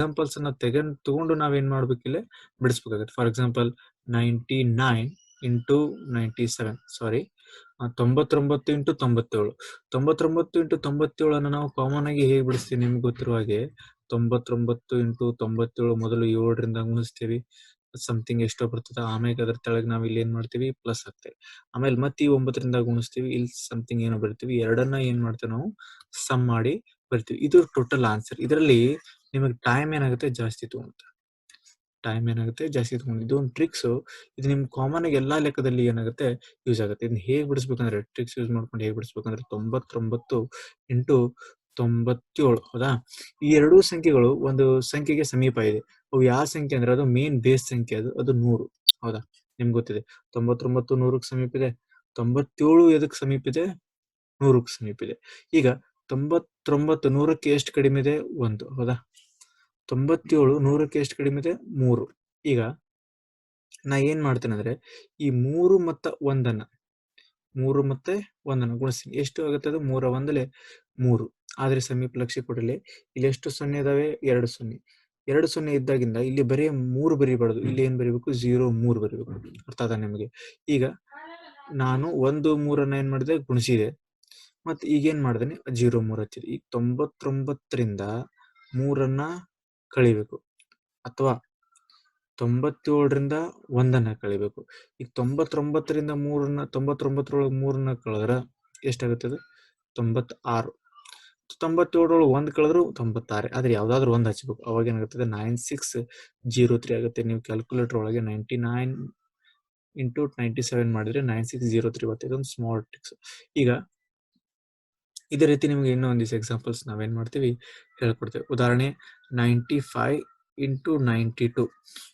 Examples ಅನ್ನ ತೆಗೆದು ತಗೊಂಡು ನಾವೇನ್ ಮಾಡ್ಬೇಕಿಲ್ಲ ಬಿಡಿಸ್ಬೇಕಾಗತ್ತೆ. For example ninety nine into ninety seven ಸಾರಿ ತೊಂಬತ್ತೊಂಬತ್ತು ಇಂಟು ತೊಂಬತ್ತೇಳು. ತೊಂಬತ್ತೊಂಬತ್ತು ಇಂಟು ತೊಂಬತ್ತೇಳನ್ನ ನಾವು ಕಾಮನ್ ಆಗಿ ಹೇಗೆ ಬಿಡಿಸ್ತೀವಿ ನಿಮ್ಗೆ ಗೊತ್ತಿರುವ ಹಾಗೆ? ತೊಂಬತ್ತೊಂಬತ್ತು ಇಂಟು ತೊಂಬತ್ತೇಳು ಮೊದಲು ಏಳರಿಂದ ಗುಣಿಸ್ತೀವಿ ಸಮಥಿಂಗ್ ಎಷ್ಟೋ ಬರ್ತದೆ. ಆಮೇಲೆ ಅದ್ರ ತೆಳಗ್ ನಾವ್ ಇಲ್ಲಿ ಏನ್ ಮಾಡ್ತೀವಿ? ಪ್ಲಸ್ ಆಗ್ತೇವೆ ಆಮೇಲೆ ಮತ್ತೆ ಈ ಒಂಬತ್ತರಿಂದ ಗುಣಿಸ್ತೀವಿ. ಇಲ್ಲಿ ಸಮಥಿಂಗ್ ಏನೋ ಬರ್ತೀವಿ ಎರಡನ್ನ ಏನ್ ಮಾಡ್ತೇವೆ ನಾವು? ಸಮ್ ಮಾಡಿ ಬರ್ತೀವಿ ಇದು ಟೋಟಲ್ ಆನ್ಸರ್ ಇದರಲ್ಲಿ ನಿಮಗೆ ಟೈಮ್ ಏನಾಗುತ್ತೆ ಜಾಸ್ತಿ ತಗೊಂತ. ಟೈಮ್ ಏನಾಗುತ್ತೆ ಜಾಸ್ತಿ ತಗೊಂಡು ಇದು ಒಂದು ಟ್ರಿಕ್ಸ್ ಇದು ನಿಮ್ ಕಾಮನ್ ಆಗಿ ಎಲ್ಲಾ ಲೆಕ್ಕದಲ್ಲಿ ಏನಾಗುತ್ತೆ ಯೂಸ್ ಆಗುತ್ತೆ. ಇದನ್ನ ಹೇಗೆ ಬಿಡಿಸ್ಬೇಕಂದ್ರೆ ಟ್ರಿಕ್ಸ್ ಯೂಸ್ ಮಾಡ್ಕೊಂಡು ಹೇಗೆ ಬಿಡಿಸ್ಬೇಕಂದ್ರೆ ತೊಂಬತ್ತೊಂಬತ್ತು ಇಂಟು ತೊಂಬತ್ತೇಳು ಹೌದಾ? ಈ ಎರಡೂ ಸಂಖ್ಯೆಗಳು ಒಂದು ಸಂಖ್ಯೆಗೆ ಸಮೀಪ ಇದೆ. ಅವು ಯಾವ ಸಂಖ್ಯೆ ಅಂದ್ರೆ ಅದು ಮೇನ್ ಬೇಸ್ ಸಂಖ್ಯೆ. ಅದು ಅದು ನೂರು ಹೌದಾ? ನಿಮ್ಗೆ ಗೊತ್ತಿದೆ. ತೊಂಬತ್ತೊಂಬತ್ತು ನೂರಕ್ಕೆ ಸಮೀಪ ಇದೆ. ತೊಂಬತ್ತೇಳು ಎದಕ್ಕೆ ಸಮೀಪ ಇದೆ? ನೂರಕ್ಕೆ ಸಮೀಪ ಇದೆ. ಈಗ ತೊಂಬತ್ತೊಂಬತ್ತು ನೂರಕ್ಕೆ ಎಷ್ಟು ಕಡಿಮೆ ಇದೆ? ಒಂದು ಹೌದಾ? ತೊಂಬತ್ತೇಳು, ನೂರಕ್ಕೆ ಎಷ್ಟು ಕಡಿಮೆ ಇದೆ? ಮೂರು. ಈಗ ನಾ ಏನ್ ಮಾಡ್ತೇನೆ ಅಂದ್ರೆ, ಈ ಮೂರು ಮತ್ತ ಒಂದನ್ನ, ಮೂರು ಮತ್ತೆ ಒಂದನ್ನು ಗುಣಿಸ್ತೀನಿ. ಎಷ್ಟು ಆಗುತ್ತೆ ಅದು? ಮೂರ ಒಂದಲೆ ಮೂರು. ಆದ್ರೆ ಸಮೀಪ ಲಕ್ಷ ಕೊಡಲಿ. ಇಲ್ಲಿ ಎಷ್ಟು ಸೊನ್ನೆ ಇದಾವೆ? ಎರಡು ಸೊನ್ನೆ. ಎರಡು ಸೊನ್ನೆ ಇದ್ದಾಗಿಂದ ಇಲ್ಲಿ ಬರೀ ಮೂರು ಬರೀಬಾರ್ದು. ಇಲ್ಲಿ ಏನ್ ಬರಿಬೇಕು? ಜೀರೋ ಮೂರು ಬರಿಬೇಕು. ಅರ್ಥ ಅದ ನಿಮಗೆ? ಈಗ ನಾನು ಒಂದು ಮೂರನ್ನ ಏನ್ ಮಾಡಿದೆ? ಗುಣಿಸಿದೆ. ಮತ್ತೆ ಈಗೇನ್ ಮಾಡಿದೆ ಜೀರೋ ಮೂರ್ ಹಚ್ಚಿದೆ. ಈಗ ತೊಂಬತ್ತೊಂಬತ್ತರಿಂದ ಮೂರನ್ನ ಕಳಿಬೇಕು ಅಥವಾ ತೊಂಬತ್ತೇಳರಿಂದ ಒಂದನ್ನ ಕಳಿಬೇಕು ಈಗ ತೊಂಬತ್ತೊಂಬತ್ತರಿಂದ ಮೂರನ್ನ, ತೊಂಬತ್ತೊಂಬತ್ತರೊಳಗೆ ಮೂರನ್ನ ಕಳೆದ್ರ ಎಷ್ಟಾಗುತ್ತೆ ಅದು? ತೊಂಬತ್ತಾರು. ತೊಂಬತ್ತೇಳರೊಳಗೆ ಒಂದು ಕಳೆದ್ರು ತೊಂಬತ್ತಾರು. ಆದರೆ ಯಾವ್ದಾದ್ರು ಒಂದು ಹಚ್ಬೇಕು. ಅವಾಗ ಏನಾಗುತ್ತದೆ? ನೈನ್ ಸಿಕ್ಸ್ ಜೀರೋ ತ್ರೀ ಆಗುತ್ತೆ. ನೀವು ಕ್ಯಾಲ್ಕುಲೇಟರ್ ಒಳಗೆ ninety nine into ninety seven ಮಾಡಿದ್ರೆ ನೈನ್ ಸಿಕ್ಸ್ ಜೀರೋ ತ್ರೀ ಬರ್ತದೆ. ಒಂದು ಸ್ಮಾಲ್ ಟಿಕ್ಸ್ ಈಗ ಇದೇ ರೀತಿ ನಿಮಗೆ ಇನ್ನೂ ಒಂದಿಷ್ಟು ಎಕ್ಸಾಂಪಲ್ಸ್ ನಾವೇನ್ ಮಾಡ್ತೀವಿ ಹೇಳ್ಕೊಡ್ತೇವೆ. ಉದಾಹರಣೆ ninety five into ninety two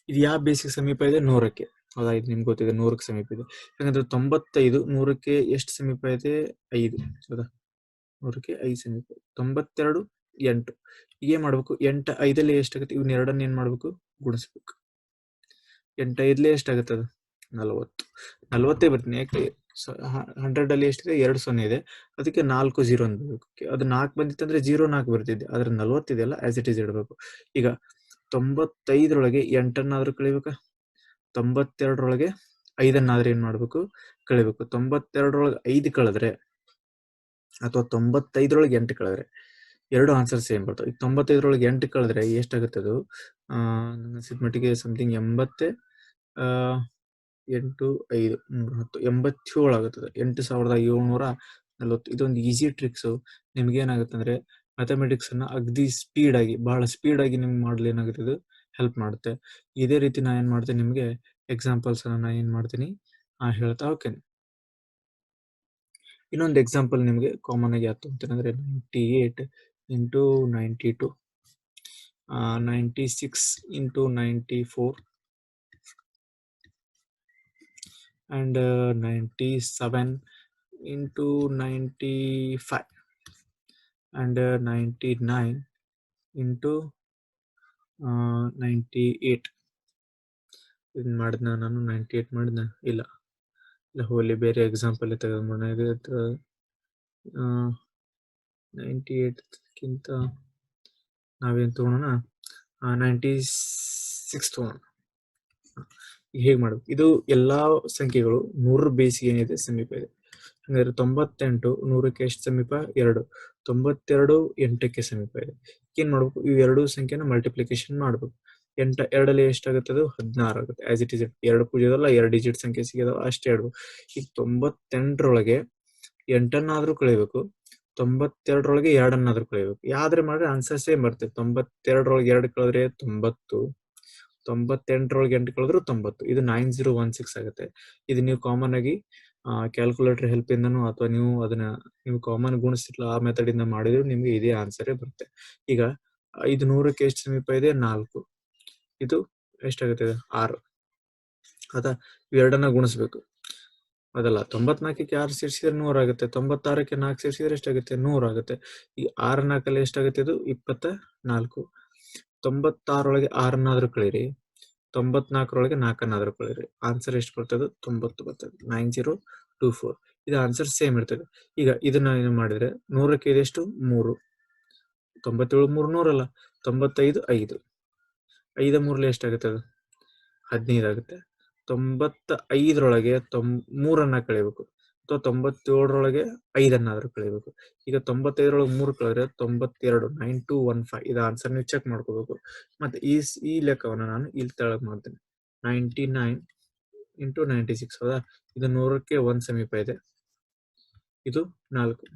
ಇದು ಯಾವ ಬೇಸಿಗೆ ಸಮೀಪ ಇದೆ? ನೂರಕ್ಕೆ. ಹೌದಾ? ಇದು ನಿಮ್ಗೆ ಗೊತ್ತಿದೆ, ನೂರಕ್ಕೆ ಸಮೀಪ ಇದೆ. ಯಾಕಂದ್ರೆ ತೊಂಬತ್ತೈದು, ನೂರಕ್ಕೆ ಎಷ್ಟು ಸಮೀಪ ಇದೆ? ಐದು. ಹೌದಾ? ನೂರಕ್ಕೆ ಐದು ಸಮೀಪ. ತೊಂಬತ್ತೆರಡು, ಎಂಟು. ಏನ್ ಮಾಡ್ಬೇಕು. ಎಂಟು ಐದಲ್ಲಿ ಎಷ್ಟಾಗುತ್ತೆ? ಇವನ್ನ ಎರಡನ್ನ ಏನ್ ಮಾಡ್ಬೇಕು? ಗುಣಿಸ್ಬೇಕು. ಎಂಟು ಐದ್ಲೆ ಎಷ್ಟಾಗುತ್ತೆ ಅದು? ನಲವತ್ತು. ನಲವತ್ತೇ ಬರ್ತೀನಿ. ಯಾಕೆ? ಹಂಡ್ರೆಡ್ ಅಲ್ಲಿ ಎಷ್ಟಿದೆ? ಎರಡು ಸೊನ್ನೆ ಇದೆ. ಅದಕ್ಕೆ ನಾಲ್ಕು ಜೀರೋ ಅನ್ಬೇಕು ಅದು ನಾಲ್ಕು ಬಂದಿತ್ತಂದ್ರೆ ಜೀರೋ ನಾಲ್ಕು ಬರ್ತಿದ್ದೆ ಆದ್ರೆ ನಲವತ್ತಿದೆಯಲ್ಲ ಆಸ್ ಇಟ್ ಈಸ್ ಇಡಬೇಕು. ಈಗ ತೊಂಬತ್ತೈದರೊಳಗೆ ಎಂಟನ್ನಾದ್ರೂ ಕಳಿಬೇಕಾ? ತೊಂಬತ್ತೆರಡರೊಳಗೆ ಐದನ್ನಾದ್ರೂ ಏನ್ ಮಾಡ್ಬೇಕು? ಕಳಿಬೇಕು. ತೊಂಬತ್ತೆರಡರೊಳಗೆ ಐದು ಕಳೆದ್ರೆ ಅಥವಾ ತೊಂಬತ್ತೈದರೊಳಗೆ ಎಂಟು ಕಳೆದ್ರೆ ಎರಡು ಆನ್ಸರ್ ಸೇಮ್ ಬರ್ತವೆ. ಈಗ ತೊಂಬತ್ತೈದರೊಳಗೆ ಎಂಟು ಕಳೆದ್ರೆ ಎಷ್ಟಾಗುತ್ತೆ ಅದು? ನನ್ನ ಮಟ್ಟಿಗೆ ಸಮಥಿಂಗ್ ಎಂಬತ್ತೆ ಎಂಟು, ಐದು ಹತ್ತು ಎಂಬತ್ತೇಳು ಆಗುತ್ತದೆ. ಎಂಟು ಸಾವಿರದ ಏಳ್ನೂರ ನಲವತ್ತು. ಇದೊಂದು ಈಸಿ ಟ್ರಿಕ್ಸ್ ನಿಮ್ಗೆ ಏನಾಗುತ್ತೆ ಅಂದ್ರೆ ಮ್ಯಾಥಮೆಟಿಕ್ಸ್ ಅನ್ನ ಅಗ್ದಿ ಸ್ಪೀಡ್ ಆಗಿ, ಬಹಳ ಸ್ಪೀಡ್ ಆಗಿ ನಿಮ್ಗೆ ಮಾಡಲು ಏನಾಗುತ್ತೆ, ಇದು ಹೆಲ್ಪ್ ಮಾಡುತ್ತೆ. ಇದೇ ರೀತಿ ನಾ ಏನ್ ಮಾಡ್ತೇನೆ ನಿಮ್ಗೆ ಎಕ್ಸಾಂಪಲ್ಸ್ ಅನ್ನ ನಾ ಏನ್ ಮಾಡ್ತೀನಿ ಆ ಹೇಳ್ತಾ ಹೋಗ್ತೇನೆ. ಇನ್ನೊಂದು ಎಕ್ಸಾಂಪಲ್ ನಿಮ್ಗೆ ಕಾಮನ್ ಆಗಿ ಯಾವ್ದು ಅಂತಂದ್ರೆ ಅಂದ್ರೆ ninety eight into ninety two ninety six into ninety four and uh, 97 into 95 and uh, 99 into uh, 98 ಇದು ಮಾಡಿದ್ನ ನಾನು ನೈಂಟಿ ಏಟ್ ಮಾಡಿದ್ನ? ಇಲ್ಲ. ಇಲ್ಲ ಹೋಲಿ ಬೇರೆ ಎಕ್ಸಾಂಪಲ್ ತೆಗೆದುಕೊಂಡ ಇದು ನೈಂಟಿ ಏಟ್ಗಿಂತ ನಾವೇನು ತೊಗೊಳೋಣ? Ninety six ತಗೊಳೋಣ. ಹೇಗೆ ಮಾಡ್ಬೇಕು? ಇದು ಎಲ್ಲಾ ಸಂಖ್ಯೆಗಳು ನೂರ ಬೇಸಿಗೆ ಏನಿದೆ ಸಮೀಪ ಇದೆ. ಹಂಗಾದ್ರೆ ತೊಂಬತ್ತೆಂಟು ನೂರಕ್ಕೆ ಎಷ್ಟು ಸಮೀಪ? ಎರಡು. ತೊಂಬತ್ತೆರಡು ಎಂಟಕ್ಕೆ ಸಮೀಪ ಇದೆ. ಏನ್ ಮಾಡ್ಬೇಕು? ಇವು ಎರಡು ಸಂಖ್ಯೆನ ಮಲ್ಟಿಪ್ಲಿಕೇಶನ್ ಮಾಡ್ಬೇಕು. ಎಂಟ, ಎರಡಲ್ಲಿ ಎಷ್ಟಾಗುತ್ತೆ ಅದು? ಹದಿನಾರು ಆಗುತ್ತೆ. ಆಸ್ ಇಟ್ ಇಸ್ ಎರಡು ಪೂಜೆದಲ್ಲ ಎರಡು ಡಿಜಿಟ್ ಸಂಖ್ಯೆ ಸಿಗೋದಲ್ಲ, ಅಷ್ಟೇ ಎರಡು ಈಗ ತೊಂಬತ್ತೆಂಟರೊಳಗೆ ಎಂಟನ್ನಾದ್ರೂ ಕಳಿಬೇಕು. ತೊಂಬತ್ತೆರಡರೊಳಗೆ ಎರಡನ್ನಾದ್ರೂ ಕಳಿಬೇಕು. ಯಾವ್ದ್ರೆ ಮಾಡಿದ್ರೆ ಆನ್ಸರ್ ಸೇಮ್ ಬರ್ತದೆ ತೊಂಬತ್ತೆರಡರೊಳಗೆ ಎರಡು ಕಳೆದ್ರೆ ತೊಂಬತ್ತು. ತೊಂಬತ್ತೆಂಟರೊಳಗೆ ಎಂಟು ಕಳೆದ್ರು ತೊಂಬತ್ತು. ಇದು ನೈನ್ ಜೀರೋ ಒನ್ ಸಿಕ್ಸ್ ಆಗುತ್ತೆ. ಇದು ನೀವು ಕಾಮನ್ ಆಗಿ ಕ್ಯಾಲ್ಕುಲೇಟರ್ ಹೆಲ್ಪ್ ಇಂದನು ಅಥವಾ ನೀವು ಅದನ್ನ, ನೀವು ಕಾಮನ್ ಗುಣಿಸಿಲ್ಲ ಆ ಮೆಥಡ್ ಇಂದ ಮಾಡಿದ್ರು ನಿಮ್ಗೆ ಇದೇ ಆನ್ಸರೇ ಬರುತ್ತೆ. ಈಗ ಐದು ನೂರಕ್ಕೆ ಎಷ್ಟು ಸಮೀಪ ಇದೆ? ನಾಲ್ಕು. ಇದು ಎಷ್ಟಾಗುತ್ತೆ ಇದು? ಆರು. ಅದ ಇವೆರಡನ್ನ ಗುಣಿಸ್ಬೇಕು. ಅದಲ್ಲ, ತೊಂಬತ್ನಾಲ್ಕಕ್ಕೆ ಆರು ಸೇರಿಸಿದ್ರೆ ನೂರ ಆಗುತ್ತೆ. ತೊಂಬತ್ತಾರಕ್ಕೆ ನಾಲ್ಕು ಸೇರಿಸಿದ್ರೆ ಎಷ್ಟಾಗುತ್ತೆ ನೂರ ಆಗುತ್ತೆ. ಈ ಆರು ನಾಲ್ಕಲ್ಲಿ ಎಷ್ಟಾಗುತ್ತೆ ಇದು? ಇಪ್ಪತ್ತ ನಾಲ್ಕು. ತೊಂಬತ್ತಾರೊಳಗೆ ಆರನ್ನಾದ್ರೂ ಕಳೀರಿ, ತೊಂಬತ್ನಾಲ್ಕರೊಳಗೆ ನಾಲ್ಕನ್ನಾದ್ರೂ ಕಳೀರಿ. ಆನ್ಸರ್ ಎಷ್ಟು ಬರ್ತದೆ? ತೊಂಬತ್ತು ಬರ್ತದೆ. ನೈನ್ ಜೀರೋ ಟೂ ಫೋರ್ ಇದು ಆನ್ಸರ್ ಸೇಮ್ ಇರ್ತದೆ. ಈಗ ಇದನ್ನ ಏನು ಮಾಡಿದ್ರೆ ನೂರಕ್ಕೆ ಇದೆಷ್ಟು ಮೂರು. ತೊಂಬತ್ತೇಳು ಮೂರು ನೂರಲ್ಲ, ತೊಂಬತ್ತೈದು ಐದು. ಐದ ಮೂರಲ್ಲಿ ಎಷ್ಟಾಗುತ್ತೆ ಅದು? ಹದಿನೈದು ಆಗುತ್ತೆ. ತೊಂಬತ್ತ ಐದರೊಳಗೆ ತೊಂ ಮೂರನ್ನ ಕಳಿಬೇಕು. ಅಥವಾ ತೊಂಬತ್ತೇಳರೊಳಗೆ ಐದನ್ನಾದ್ರೂ ಕಳಿಬೇಕು. ಈಗ ತೊಂಬತ್ತೈದರೊಳಗೆ ಮೂರು ಕಳೆದ್ರೆ ತೊಂಬತ್ತೆರಡು ನೈನ್ ಟು ಒನ್ ಫೈವ್ ಇದು ಆನ್ಸರ್ ನೀವು ಚೆಕ್ ಮಾಡ್ಕೋಬೇಕು. ಮತ್ತೆ ಈ ಈ ಲೆಕ್ಕವನ್ನು ನಾನು ಇಲ್ಲಿ ತೆಳಗ್ ಮಾಡ್ತೇನೆ. Ninety nine into ninety six ಹೌದಾ? ಇದು ನೂರಕ್ಕೆ ಒಂದ್ ಸಮೀಪ ಇದೆ. ಇದು ನಾಲ್ಕು.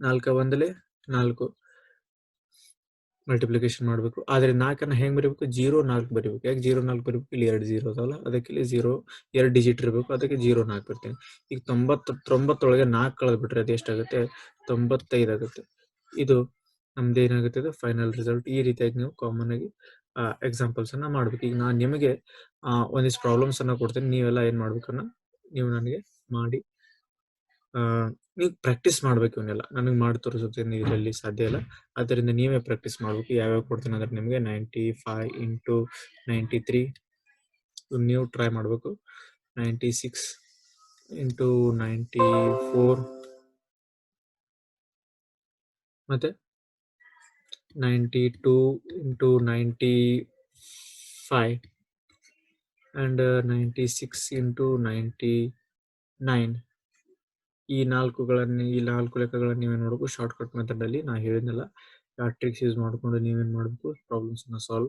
ನಾಲ್ಕ ಒಂದಲೇ ನಾಲ್ಕು. ಮಲ್ಟಿಪ್ಲಿಕೇಶನ್ ಮಾಡಬೇಕು. ಆದ್ರೆ ನಾಲ್ಕನ್ನ ಹೆಂಗ್ ಬರೀಬೇಕು? ಜೀರೋ ನಾಲ್ಕು ಬರೀಬೇಕು. ಯಾಕೆ ಜೀರೋ ನಾಲ್ಕು ಬರೀಬೇಕು? ಇಲ್ಲಿ ಎರಡು ಜೀರೋ ಅದಲ್ಲ. ಅದಕ್ಕೆ ಇಲ್ಲಿ ಜೀರೋ, ಎರಡು ಡಿಜಿಟ್ ಇರಬೇಕು. ಅದಕ್ಕೆ ಜೀರೋ ನಾಲ್ಕು ಬರ್ತೇನೆ. ಈಗ ತೊಂಬತ್ತು, ತೊಂಬತ್ತೊಳಗೆ ನಾಲ್ಕು ಕಳೆದು ಬಿಟ್ರೆ ಅದು ಎಷ್ಟಾಗುತ್ತೆ? ತೊಂಬತ್ತೈದು ಆಗುತ್ತೆ. ಇದು ನಮ್ದು ಏನಾಗುತ್ತೆ ಇದು? ಫೈನಲ್ ರಿಸಲ್ಟ್ ಈ ರೀತಿಯಾಗಿ ನೀವು ಕಾಮನ್ ಆಗಿ ಎಕ್ಸಾಂಪಲ್ಸ್ ಅನ್ನ ಮಾಡ್ಬೇಕು. ಈಗ ನಾನು ನಿಮಗೆ ಒಂದಿಷ್ಟು ಪ್ರಾಬ್ಲಮ್ಸ್ ಅನ್ನ ಕೊಡ್ತೀನಿ. ನೀವೆಲ್ಲ ಏನ್ ಮಾಡ್ಬೇಕನ್ನ? ನೀವು ನನಗೆ ಮಾಡಿ. ನೀವು ಪ್ರಾಕ್ಟೀಸ್ ಮಾಡ್ಬೇಕು ಇವನ್ನೆಲ್ಲ ನನಗೆ ಮಾಡಿ ತೋರಿಸುತ್ತೆ ಇದರಲ್ಲಿ ಸಾಧ್ಯ ಇಲ್ಲ. ಆದ್ದರಿಂದ ನೀವೇ ಪ್ರಾಕ್ಟೀಸ್ ಮಾಡ್ಬೇಕು. ಯಾವ್ಯಾವ ಕೊಡ್ತೀನಿ ಅಂದ್ರೆ ನಿಮಗೆ ninety five into ninety three ನೀವು ಟ್ರೈ ಮಾಡಬೇಕು. Ninety six into ninety four ಮತ್ತೆ ninety two into ninety five and ninety six into ninety nine ಈ ನಾಲ್ಕುಗಳನ್ನು, ಈ ನಾಲ್ಕು ಲೆಕ್ಕಗಳನ್ನು ನೀವೇನು ಮಾಡಬೇಕು ಮೆಥಡ್ ಅಲ್ಲಿ ನಾ ಹೇಳಿದ್ನಲ್ಲ, ಆ ಟ್ರಿಕ್ಸ್ ಯೂಸ್ ಮಾಡ್ಕೊಂಡು ನೀವೇನ್ ಮಾಡಬೇಕು ಪ್ರಾಬ್ಲಮ್ಸ್ ಅನ್ನ ಸಾಲ್ವ್